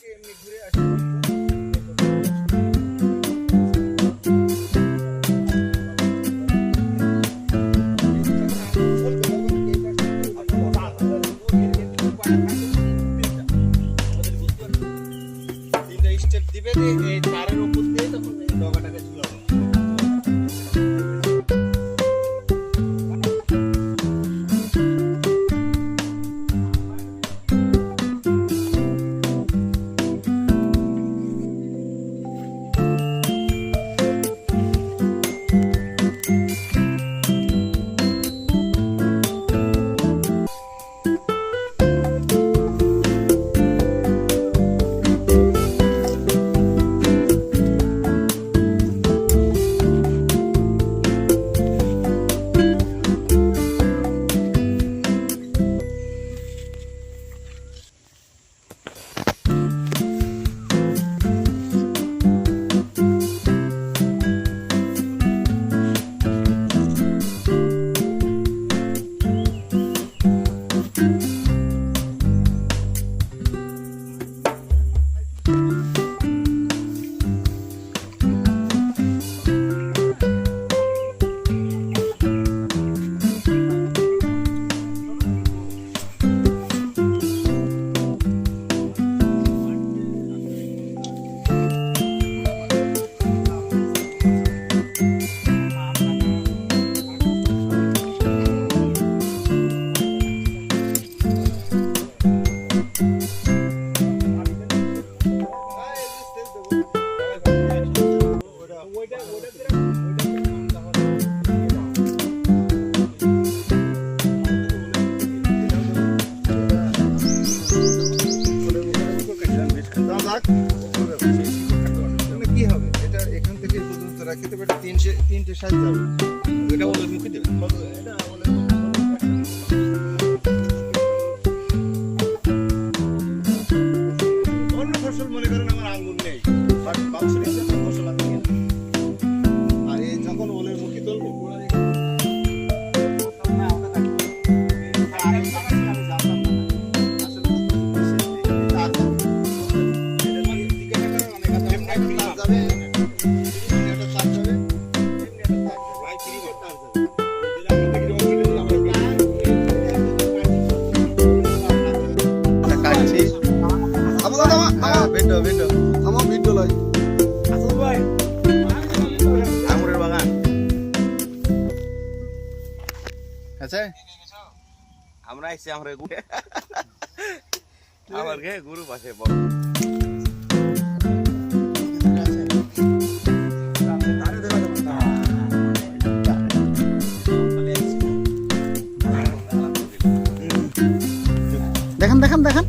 থেকে এমনি ঘুরে আসি রাখি তবে এটা তিনটে সাইজ যাবে এটা ওদের মুখে দেবে। ফসল মনে করেন আমার ফসল আর যখন ওলের ভিডিও ভিডিও। আমার ভিডিও লাই আঙুরের বাগান। আছে? আমরা আইছি আমরা ঘুরে আমার গে গুরু পাশে বড় দেখেন দেখেন দেখেন।